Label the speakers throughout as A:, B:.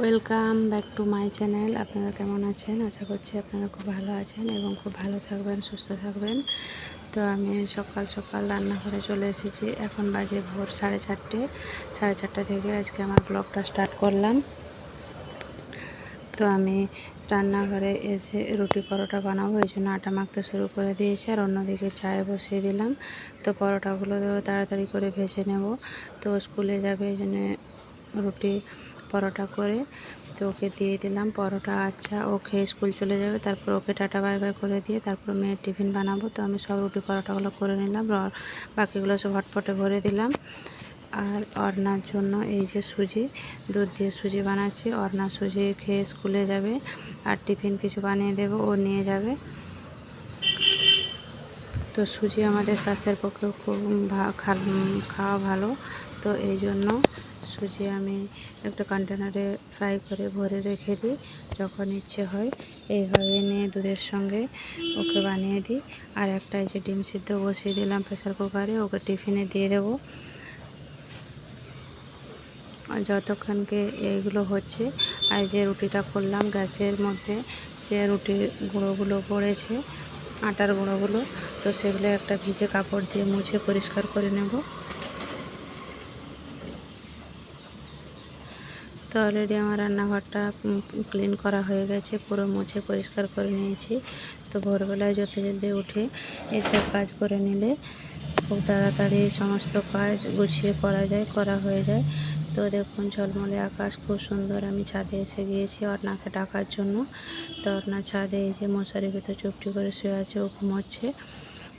A: Welcome back to my channel আপনারা কেমন আছেন? আশা করছি আপনারা খুব ভালো আছেন এবং খুব ভালো থাকবেন, সুস্থ থাকবেন। তো আমি সকাল সকাল রান্নাঘরে চলে এসেছি। এখন বাজে ভোর সাড়ে চারটে। সাড়ে চারটে থেকে আজকে আমার ব্লগটা স্টার্ট করলাম। তো আমি রান্নাঘরে এসে রুটি পরোটা বানাবো, এই জন্য আটা মাখতে শুরু করে দিয়েছি আর অন্যদিকে চায়ে বসিয়ে দিলাম। তো পরোটাগুলো তাড়াতাড়ি করে ভেজে নেব। তো স্কুলে যাবে, এই জন্য রুটি পরোটা করে। তো ওকে দিয়ে দিলাম পরোটা। আচ্ছা ও খেয়ে স্কুল চলে যাবে, তারপর ওকে টাটা বাই বাই করে দিয়ে তারপর মেয়ের টিফিন বানাবো। তো আমি সব রুটি পরোটাগুলো করে নিলাম বাকিগুলো সব হটপটে ভরে দিলাম। আর অর্নার জন্য এই যে সুজি, দুধ দিয়ে সুজি বানাচ্ছি। অর্না সুজি খেয়ে স্কুলে যাবে আর টিফিন কিছু বানিয়ে দেবো, ও নিয়ে যাবে। তো সুজি আমাদের স্বাস্থ্যের পক্ষে খুব খাওয়া ভালো। তো এই জন্য সুজি আমি একটা কন্টেনারে ফ্রাই করে ভরে রেখে দিই, যখন ইচ্ছে হয়। এইভাবে নিয়ে দুধের সঙ্গে ওকে বানিয়ে দিই। আর একটা যে ডিম সিদ্ধ বসিয়ে দিলাম প্রেসার কুকারে ওকে টিফিনে দিয়ে দেবো। আর যতক্ষণকে এইগুলো হচ্ছে, আর যে রুটিটা করলাম গ্যাসের মধ্যে, যে রুটির গুঁড়োগুলো পড়েছে, আটার গুঁড়োগুলো, তো সেগুলো একটা ভিজে কাপড় দিয়ে মুছে পরিষ্কার করে নেব। তো অলরেডি আমার রান্নাঘরটা ক্লিন করা হয়ে গেছে, পুরো মুছে পরিষ্কার করে নিয়েছি। তো ভোরবেলায় যেতে যেতে উঠে এসব কাজ করে নিলে খুব তাড়াতাড়ি সমস্ত কাজ গুছিয়ে করা যায়, করা হয়ে যায়। তো দেখুন ঝলমলে আকাশ খুব সুন্দর, আমি ছাদে এসে গিয়েছি অর্ণাকে ডাকার জন্য। তো অর্ণা ছাদে এই যে মশারির ভিতর চুপটি করে শুয়ে আছে, ও ঘুমোচ্ছে।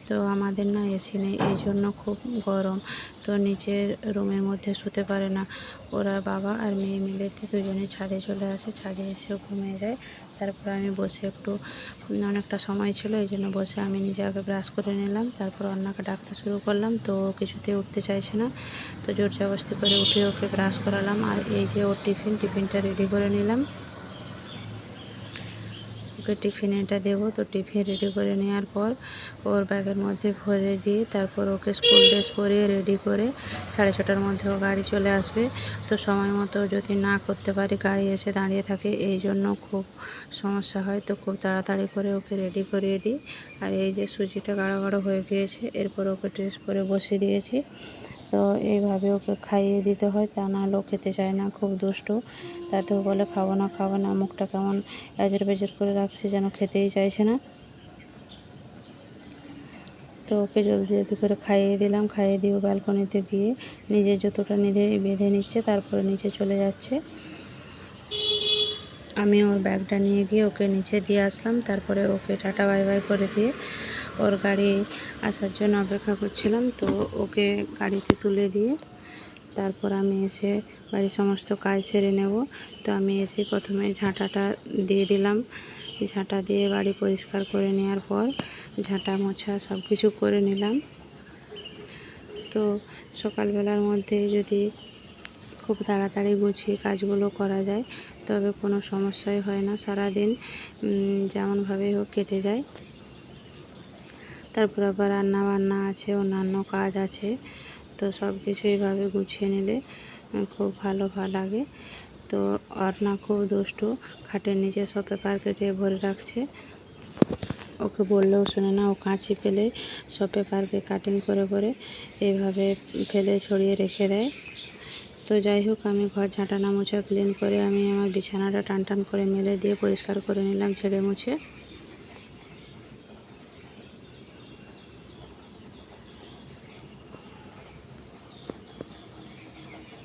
A: তো আমাদের না এসি নেই, এই জন্য খুব গরম। তো নিচের রুমের মধ্যে শুতে পারে না। ওরা বাবা আর মেয়ে মিলে দুজনে ছাদে চলে আসে, ছাদে এসেও ঘুমিয়ে যায়। তারপর আমি বসে একটু, অনেকটা সময় ছিল, এই জন্য বসে আমি নিজে আগে ব্রাশ করে নিলাম। তারপর অন্যকে ডাকতে শুরু করলাম, তো কিছুতেই উঠতে চাইছে না। তো জোর জবস্তি করে উঠে ওকে ব্রাশ করালাম, আর এই যে ওর টিফিন, টিফিনটা রেডি করে নিলাম। ওকে টিফিন এটা দেবো। তো টিফিন রেডি করে নেওয়ার পর ওর ব্যাগের মধ্যে ভরে দিয়ে তারপর ওকে স্কুল ড্রেস পরিয়ে রেডি করে সাড়ে ছটার মধ্যে ও গাড়ি চলে আসবে। তো সময় মতো যদি না করতে পারি, গাড়ি এসে দাঁড়িয়ে থাকে, এই জন্য খুব সমস্যা হয়। তো খুব তাড়াতাড়ি করে ওকে রেডি করিয়ে দিই। আর এই যে সুজিটা গাঢ় গাঢ় হয়ে গিয়েছে, এরপর ওকে ড্রেস পরে বসিয়ে দিয়েছি। তো এইভাবে ওকে খাইয়ে দিতে হয়, তা নাহলে ও খেতে চায় না, খুব দুষ্টু। তাতেও বলে, খাব না খাব না, মুখটা কেমন এজের বেজের করে রাখছে, যেন খেতেই চাইছে না। তো ওকে জলদি জলদি করে খাইয়ে দিলাম, খাইয়ে দিয়ে ব্যালকনিতে গিয়ে নিজের জুতোটা নিজে বেঁধে নিচ্ছে, তারপরে নিচে চলে যাচ্ছে। আমি ওর ব্যাগটা নিয়ে গিয়ে ওকে নিচে দিয়ে আসলাম, তারপরে ওকে টাটা বাই বাই করে দিয়ে ওর গাড়ি আসার জন্য অপেক্ষা করছিলাম তো ওকে গাড়িতে তুলে দিয়ে তারপর আমি এসে বাড়ির সমস্ত কাজ সেরে নেব। তো আমি এসে প্রথমে ঝাঁটাটা দিয়ে দিলাম। ঝাঁটা দিয়ে বাড়ি পরিষ্কার করে নেওয়ার পর ঝাঁটা মোছা সব কিছু করে নিলাম। তো সকালবেলার মধ্যে যদি খুব তাড়াতাড়ি গুছিয়ে কাজগুলো করা যায় তবে কোনো সমস্যাই হয় না। সারাদিন উম, যেমনভাবে হোক কেটে যায়। তারপর আবার রান্না বান্না আছে, অন্যান্য কাজ আছে। তো সব কিছু এইভাবে গুছিয়ে নিলে খুব ভালো ভালো লাগে। তো অর্ণা খুব দুষ্টু, খাটের নিচে সব পেপার কেটে ভরে রাখছে। ওকে বললেও শোনে না, ও কাঁচি ফেলে সব পেপারকে কাটিং করে করে এইভাবে ফেলে ছড়িয়ে রেখে দেয়। তো যাই হোক, আমি ঘর ঝাঁটানা মোছা ক্লিন করে আমি আমার বিছানাটা টান টান করে মেলে দিয়ে পরিষ্কার করে নিলাম ছেড়ে মুছে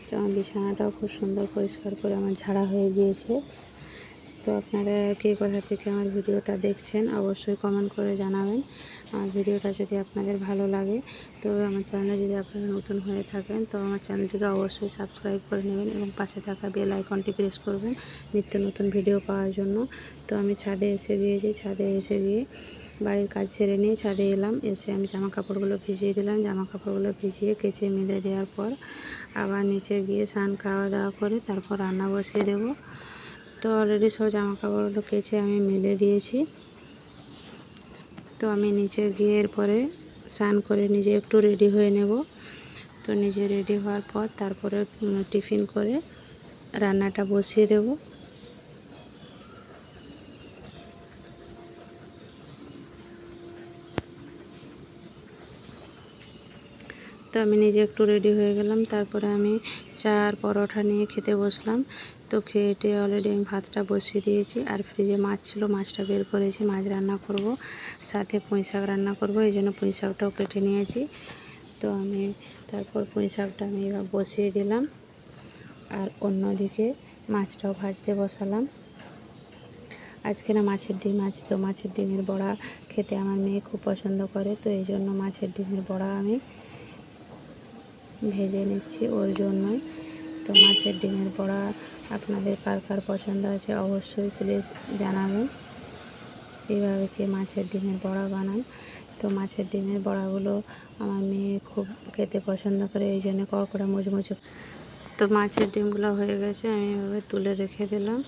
A: তো আমার বিছানাটাও খুব সুন্দর পরিষ্কার করে আমার ঝাড়া হয়ে গিয়েছে। তো আপনারা কে কোথা থেকে আমার ভিডিওটা দেখছেন, অবশ্যই কমেন্ট করে জানাবেন। আমার ভিডিওটা যদি আপনাদের ভালো লাগে, তো আমার চ্যানেলে যদি আপনারা নতুন হয়ে থাকেন, তো আমার চ্যানেলটিকে অবশ্যই সাবস্ক্রাইব করে নেবেন এবং পাশে থাকা বেল আইকনটি প্রেস করবেন নিত্য নতুন ভিডিও পাওয়ার জন্য। তো আমি ছাদে এসে গিয়েছি, ছাদে এসে গিয়ে বাড়ির কাজ সেরে নিয়ে ছাদে এলাম। এসে আমি জামা কাপড়গুলো ভিজিয়ে দিলাম। জামা কাপড়গুলো ভিজিয়ে কেচে মেলে দেওয়ার পর আবার নিচে গিয়ে স্নান খাওয়া দাওয়া করে তারপর রান্না বসিয়ে দেবো। তো অলরেডি সব জামা কাপড়গুলো কেচে আমি মেলে দিয়েছি। তো আমি নিচে গিয়ে এরপরে স্নান করে নিজে একটু রেডি হয়ে নেব। তো নিজে রেডি হওয়ার পর তারপরে টিফিন করে রান্নাটা বসিয়ে দেব। তো আমি নিজে একটু রেডি হয়ে গেলাম। তারপরে আমি চা আর পরোটা নিয়ে খেতে বসলাম। তো খেয়ে অলরেডি আমি ভাতটা বসিয়ে দিয়েছি। আর ফ্রিজে মাছ ছিল, মাছটা বের করেছি। মাছ রান্না করব, সাথে পুঁই শাক রান্না করব। এই জন্য পুঁই শাকটাও কেটে নিয়েছি। তো আমি তারপর পুঁই শাকটা আমি এবার বসিয়ে দিলাম। আর অন্যদিকে মাছটাও ভাজতে বসালাম। আজকে না মাছের ডিম আছে। তো মাছের ডিমের বড়া খেতে আমার মেয়ে খুব পছন্দ করে। তো এই জন্য মাছের ডিমের বড়া আমি ভেজে নিচ্ছি ওর জন্যই। তো মাছের ডিমের বড়া আপনাদের কার কার পছন্দ আছে অবশ্যই প্লিজ জানাবেন। এইভাবে কি মাছের ডিমের বড়া বানান? তো মাছের ডিমের বড়াগুলো আমার মেয়ে খুব খেতে পছন্দ করে, এই জন্য কড়কড়া মুচমুচে তো মাছের ডিমগুলো হয়ে গেছে, আমি এভাবে তুলে রেখে দিলাম।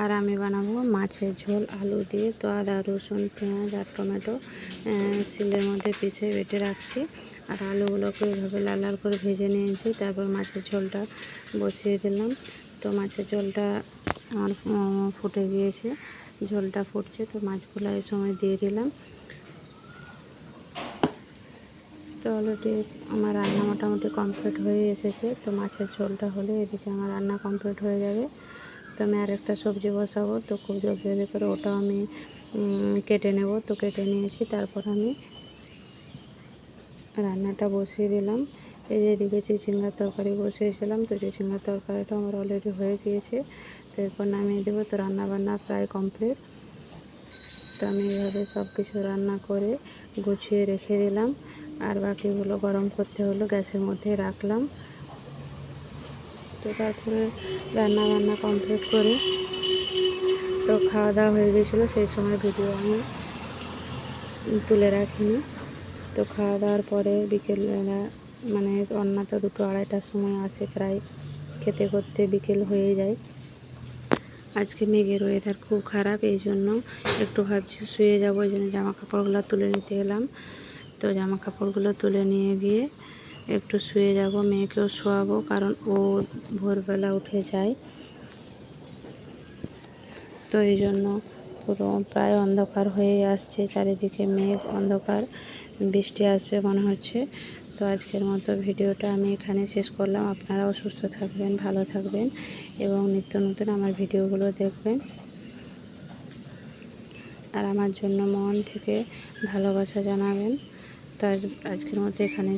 A: আর আমি বানাবো মাছের ঝোল, আলু দিয়ে। তো আদা, রসুন, পেঁয়াজ আর টমেটো শিলের মধ্যে পিষে বেটে রাখছি। আর আলুগুলোকে এইভাবে লাল লাল করে ভেজে নিয়েছি, তারপর মাছের ঝোলটা বসিয়ে দিলাম। তো মাছের ঝোলটা আমার ফুটে গিয়েছে, ঝোলটা ফুটছে, তো মাছগুলো এই সময় দিয়ে দিলাম। তো অলরেডি আমার রান্না মোটামুটি কমপ্লিট হয়ে এসেছে। তো মাছের ঝোলটা হলে এদিকে আমার রান্না কমপ্লিট হয়ে যাবে। তো আমি আর একটা সবজি বসাবো। তো খুব জলদি জলদি করে ওটাও আমি কেটে নেব। তো কেটে নিয়েছি, তারপর আমি রান্নাটা বসিয়ে দিলাম। এই যে এদিকে চিচিঙ্গার তরকারি বসিয়েছিলাম। তো চিচিঙ্গার তরকারিটা আমার অলরেডি হয়ে গিয়েছে। তো এরপর নামিয়ে দেবো। তো রান্না বান্না প্রায় কমপ্লিট। তো আমি এভাবে সব কিছু রান্না করে গুছিয়ে রেখে দিলাম। আর বাকিগুলো গরম করতে হলো, গ্যাসের মধ্যে রাখলাম। তো তারপরে রান্না বান্না কমপ্লিট করে। তো খাওয়া দাওয়া হয়ে গেছিল, সেই সময় ভিডিও আমি তুলে রাখিনি। তো খাওয়া দাওয়ার পরে বিকেলবেলা মানে অন্যা তো দুটো আড়াইটার সময় আসে প্রায়, খেতে করতে বিকেল হয়ে যায়। আজকে মেঘের ওয়েদার খুব খারাপ এই জন্য একটু ভাবছি শুয়ে যাব, ওই জন্য জামা কাপড়গুলো তুলে নিতে এলাম। তো জামা কাপড়গুলো তুলে নিয়ে গিয়ে একটু শুয়ে যাব, মেয়েকেও শোয়াবো কারণ ও ভোরবেলা উঠে যায়। তো এই জন্য পুরো প্রায় অন্ধকার হয়ে আসছে, চারিদিকে মেঘ, অন্ধকার, বৃষ্টি আসবে মনে হচ্ছে। তো আজকের মতো ভিডিওটা আমি এখানে শেষ করলাম। আপনারাও সুস্থ থাকবেন, ভালো থাকবেন এবং নিত্য নতুন আমার ভিডিওগুলো দেখবেন। আর আমার জন্য মন থেকে ভালোবাসা জানাবেন। তো আজ- আজকের মতো এখানে